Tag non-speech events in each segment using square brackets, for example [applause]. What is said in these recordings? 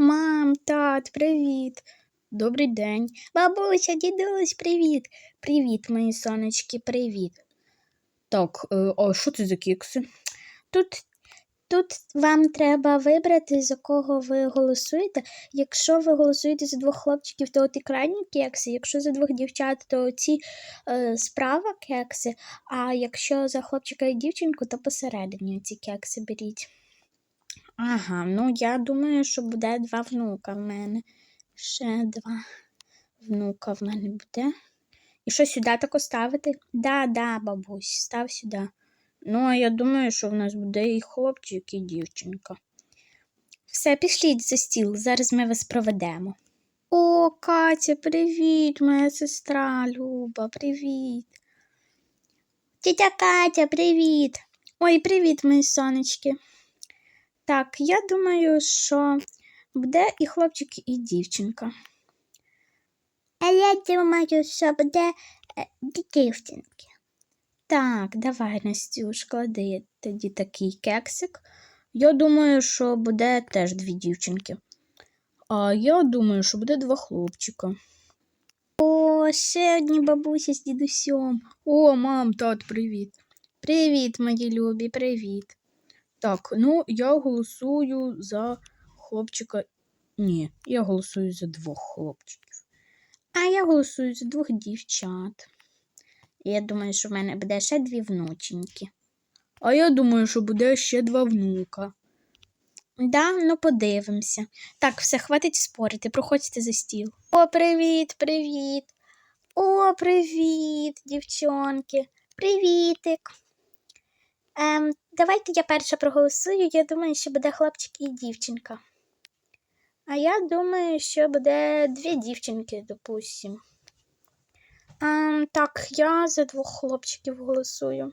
Мам, тат, привіт. Добрий день. Бабуся, дідусь, привіт. Привіт, мої сонечки, привіт. Так, е, а що це за кекси? Тут, тут вам треба вибрати, за кого ви голосуєте. Якщо ви голосуєте за двох хлопчиків, то от крайні кекси. Якщо за двох дівчат, то ці е, справа кекси. А якщо за хлопчика і дівчинку, то посередині ці кекси беріть. Ага, ну я думаю, що буде два внука в мене. Ще два внука в мене буде. І що сюди тако ставити? Да, да, бабусь, став сюди. Ну, а я думаю, що в нас буде і хлопчик, і дівчинка. Все, пішліть за стіл, зараз ми вас проведемо. О, Катя, привіт, моя сестра Люба, привіт. Тітя Катя, привіт. Ой, привіт, мої сонечки. Так, я думаю, що буде і хлопчик, і дівчинка. А я думаю, що буде е, дівчинки. Так, давай, Настюш, клади тоді такий кексик. Я думаю, що буде теж дві дівчинки. А я думаю, що буде два хлопчика. О, ще одні бабусі з дідусем. О, мам, тат, привіт. Привіт, мої любі, привіт. Так, ну я голосую за хлопчика. Ні, я голосую за двох хлопчиків. А я голосую за двох дівчат. Я думаю, що в мене буде ще дві внученьки. А я думаю, що буде ще два внука. Да, ну подивимося. Так, все, хватить спорити, проходьте за стіл. О, привіт, привіт. О, привіт, дівчонки. Привітик. Ем, давайте я перша проголосую. Я думаю, що буде хлопчик і дівчинка. А я думаю, що буде дві дівчинки, допустим. Ем, так, я за двох хлопчиків голосую.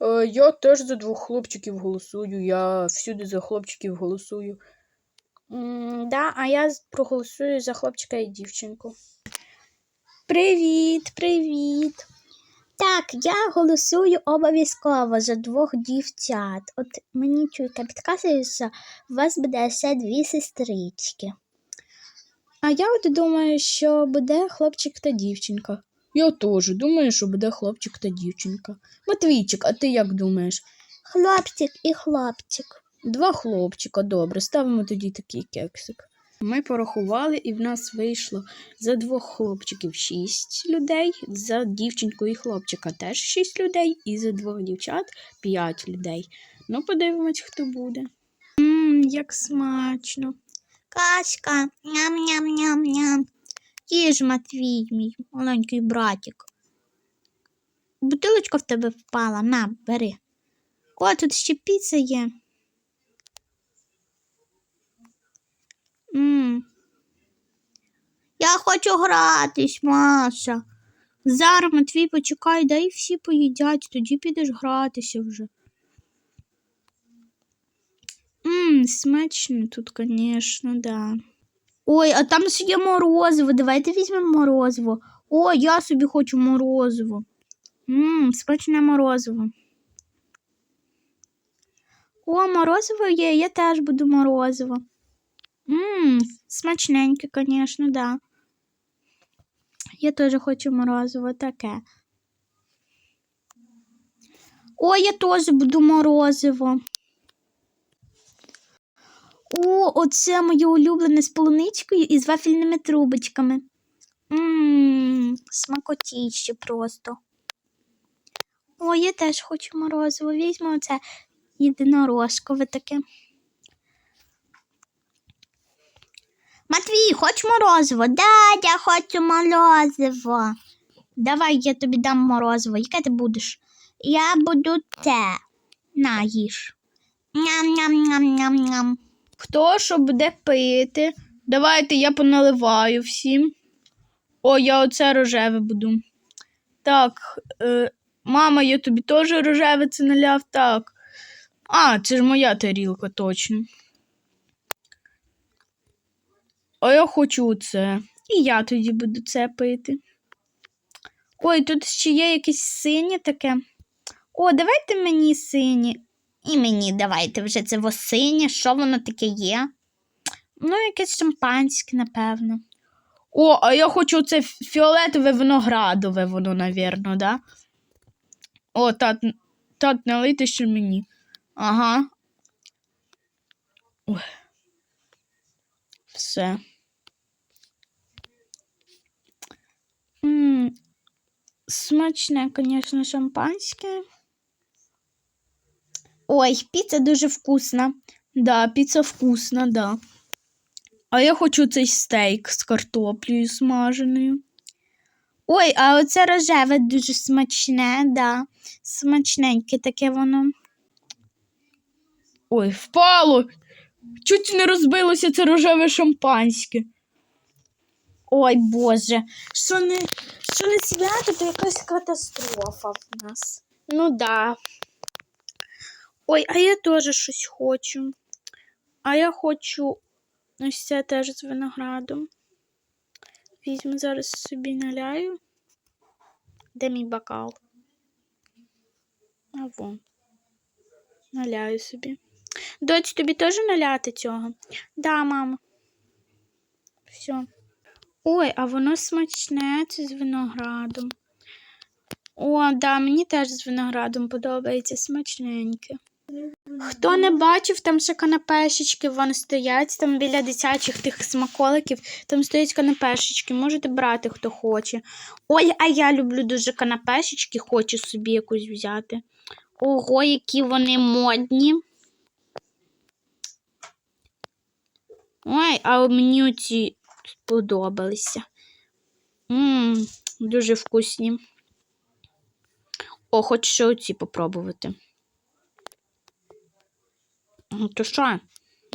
Е, Я теж за двох хлопчиків голосую. Я всюди за хлопчиків голосую. М, да, а я проголосую за хлопчика і дівчинку. Привіт, привіт. Так, я голосую обов'язково за двох дівчат. От мені чуйка підказує, що у вас буде ще дві сестрички. А я от думаю, що буде хлопчик та дівчинка. Я теж думаю, що буде хлопчик та дівчинка. Матвійчик, а ти як думаєш? Хлопчик і хлопчик. Два хлопчика, добре, ставимо тоді такий кексик. Ми порахували, і в нас вийшло за двох хлопчиків шість людей, за дівчинку і хлопчика теж шість людей, і за двох дівчат п'ять людей. Ну, подивимось, хто буде. Ммм, як смачно. Качка, ням-ням-ням-ням. Їж, Матвій, мій маленький братик. Бутилочка в тебе впала, на, бери. О, тут ще піца є. Я хочу гратись, Маша. Зараз Матвій почекай, дай всі поїдять, тоді підеш гратися вже. Ммм, смачно тут, конечно, да. Ой, а там ще є морозиво. Давайте візьмемо морозиво. О, я собі хочу морозиво. Ммм, смачне морозиво. О, морозиво є, я теж буду морозиво. Ммм, смачненьке, конечно, да. Я теж хочу морозиво таке. О, я теж буду морозиво. О, оце моє улюблене з полуничкою і з вафельними трубочками. Ммм, смакотіще просто. О, я теж хочу морозиво. Візьму оце єдинорожкове таке. Матвій, хоч морозиво? Да, я хочу морозиво. Давай я тобі дам морозиво. Яке ти будеш? Я буду те. На, їж. Ням-ням-ням-ням-ням. Хто що буде пити? Давайте я поналиваю всім. О, я оце рожеве буду. Так, е, мама, я тобі теж рожеве це наляв. Так. А, це ж моя тарілка, точно. А я хочу це. І я тоді буду це пити. Ой, тут ще є якесь синє таке. О, давайте мені синє. І мені давайте вже це восиня, що воно таке є? Ну, якесь шампанське, напевно. О, а я хочу це фіолетове виноградове, воно, навірно, да? О, тат, тат, налийте ще мені. Ага. Ой. Все. м смачне, звісно, шампанське. Ой, піца дуже вкусна. Да, піца вкусна, да. А я хочу цей стейк з картоплею смаженою. Ой, а оце рожеве дуже смачне, да. Смачненьке таке воно. Ой, впало! Чуть не розбилося це рожеве шампанське. Ой, Боже, що не, що не свято, то якась катастрофа в нас. Ну да. Ой, а я теж щось хочу. А я хочу ось це теж з виноградом. Візьму зараз собі наляю. Де мій бокал? А вон. Наляю собі. Доць, тобі теж наляти цього? Да, мама. Все. Ой, а воно смачне, це з виноградом. О, да, мені теж з виноградом подобається смачненьке. Хто не бачив, там ще канапешечки вони стоять, там біля дитячих тих смаколиків, там стоять канапешечки, можете брати, хто хоче. Ой, а я люблю дуже канапешечки, хочу собі якусь взяти. Ого, які вони модні. Ой, а мені оці сподобалися. Ммм, дуже вкусні. О, хочу ще оці попробувати. Ну, То що?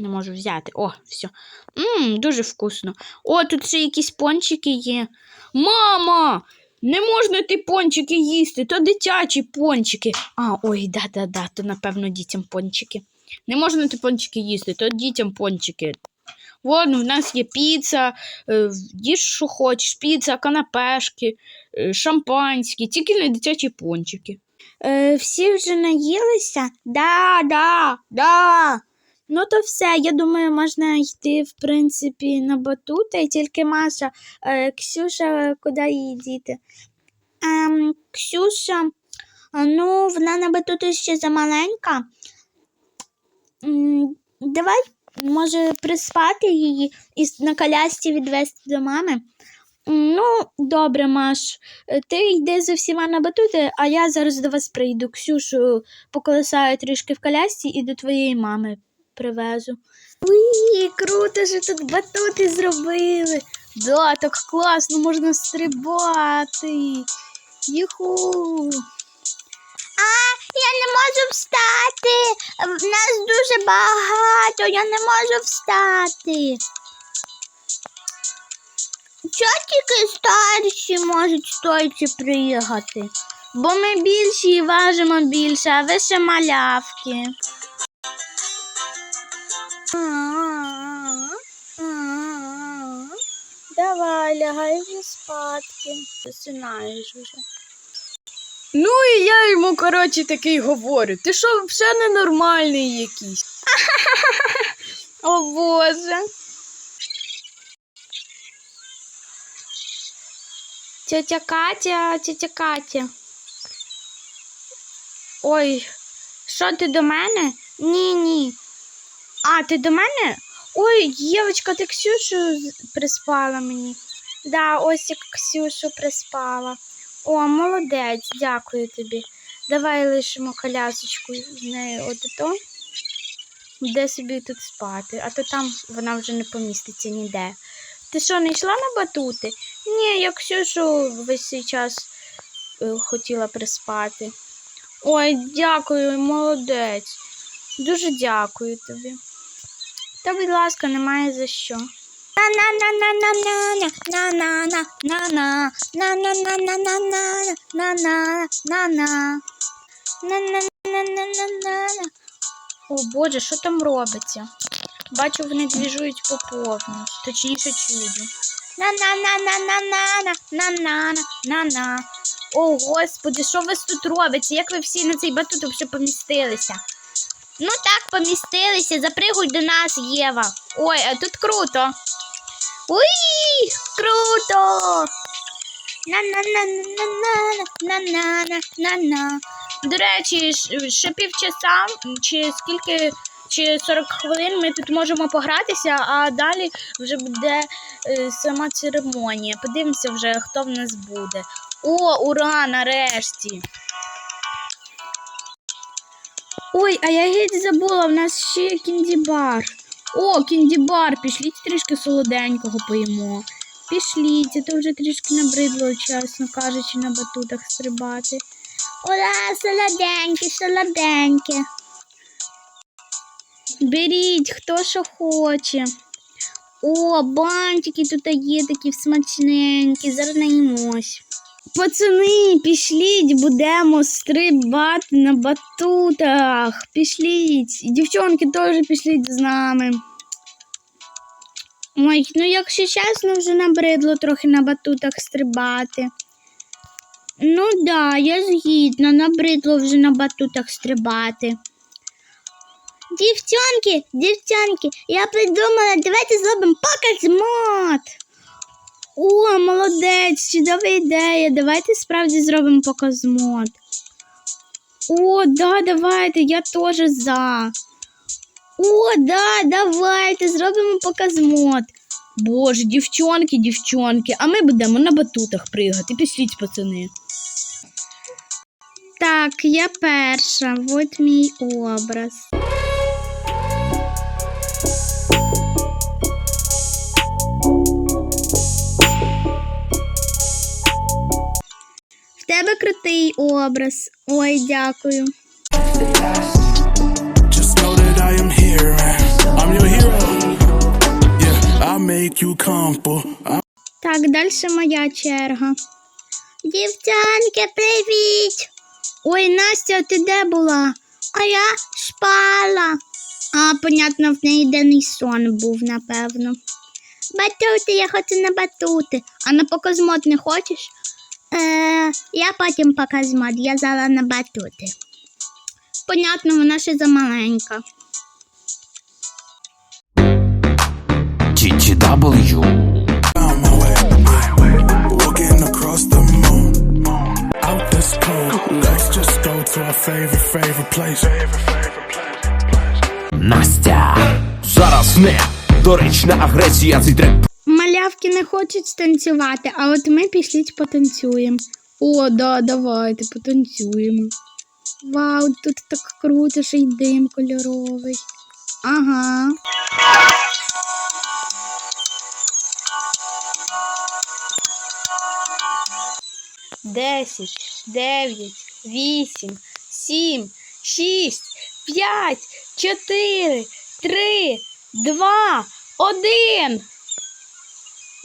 Не можу взяти. О, все. Ммм, дуже вкусно. О, тут ще якісь пончики є. Мама! Не можна ті пончики їсти, то дитячі пончики. А, ой, да-да-да, то напевно дітям пончики. Не можна ті пончики їсти, то дітям пончики. Вон, в нас є піца, е, їж, що хочеш, піца, канапешки, е, шампанські, тільки не дитячі пончики. Е, всі вже наїлися? Да, да, да. Ну то все, я думаю, можна йти, в принципі, на батути, тільки Маша, е, Ксюша, куди її діти? Ем, Ксюша, ну, вона на батути ще замаленька. Давай, може, приспати її і на колясці відвезти до мами. Ну, добре, Маш. Е, Ти йди за всіма на батути, а я зараз до вас прийду. Ксюшу поколесаю трішки в колясці і до твоєї мами привезу. Уї, круто, що тут батути зробили. Да, так класно, можна стрибати. Юху. А, я не можу встати. В нас дуже багато, я не можу встати. Чого тільки старші можуть стойці приїхати? Бо ми більші і важимо більше, а ви ще малявки. Давай, лягай вже спадки. Засинаєш вже. Ну і я йому, коротше, такий говорю. Ти що, взагалі ненормальний якийсь? [laughs] О Боже. Тетя Катя, тетя Катя. Ой, що ти до мене? Ні, ні. А, ти до мене? Ой, Євочка, ти Ксюшу приспала мені. Да, ось як Ксюшу приспала. О, молодець, дякую тобі. Давай лишимо колясочку з нею отото. Де собі тут спати, а то там вона вже не поміститься ніде. Ти що, не йшла на батути? Ні, я Ксюшу весь цей час е, хотіла приспати. Ой, дякую, молодець. Дуже дякую тобі. Та, будь ласка, немає за що. О Боже, що там робиться? Бачу, вони двіжують по повній, точніше чую. На-на-на-на-на-на-на-на-на-на. О, господи, що вас тут робиться? Як ви всі на цей батут вже помістилися? Ну так, помістилися, запригуй до нас, Єва. Ой, а тут круто. Уй, круто! На-на-на-на-на-на-на-на-на-на. До речі, ще півчаса, чи скільки, чи 40 хвилин ми тут можемо погратися, а далі вже буде е, сама церемонія. Подивимося вже, хто в нас буде. О, ура, нарешті! Ой, а я геть забула, в нас ще кіндібар. О, кіндібар, пішліть трішки солоденького поїмо. Пішліть, то вже трішки набридло, чесно кажучи, на батутах стрибати. Ура, солоденьке, солоденьке. Беріть, хто що хоче. О, бантики тут є такі смачненькі, зараз наїмось. Пацани, пішліть, будемо стрибати на батутах. Пішліть. Дівчонки теж пішліть з нами. Ой, ну якщо чесно, вже набридло трохи на батутах стрибати. Ну да, я згідна, набридло вже на батутах стрибати. Дівчонки, дівчонки, я придумала, давайте зробимо показ-мод. О, молодець, чудова ідея. Давайте справді зробимо показмод. О, да, давайте, я теж за. О, да, давайте, зробимо показмод. Боже, дівчонки, дівчонки, а ми будемо на батутах пригати. Пішліть, пацани. Так, я перша. От мій образ. В тебе крутий образ. Ой, дякую. Так, далі моя черга. Дівчанки, привіт! Ой, Настя, ти де була? А я спала. А, понятно, в неї денний сон був, напевно. Батути, я хочу на батути. А на показмод не хочеш? Е, я потім покажу мод. Я зала на батути. Понятно, вона ще замаленька. TTW Настя зараз не доречна агресія цей трек Малявки не хочуть станцювати, а от ми пішліть потанцюємо. О, да, давайте потанцюємо. Вау, тут так круто, ще й дим кольоровий. Ага. Десять, дев'ять, вісім, сім, шість, п'ять, чотири, три, два, один.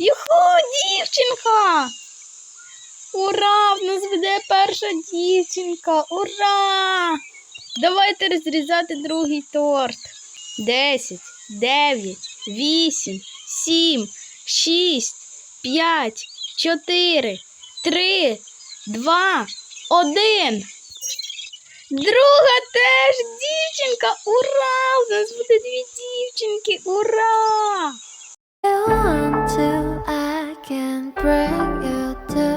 Юху, дівчинка! Ура! В нас буде перша дівчинка! Ура! Давайте розрізати другий торт. Десять, дев'ять, вісім, сім, шість, п'ять, чотири, три, два, один. Друга теж дівчинка! Ура! У нас буде дві дівчинки! Ура! can break you down.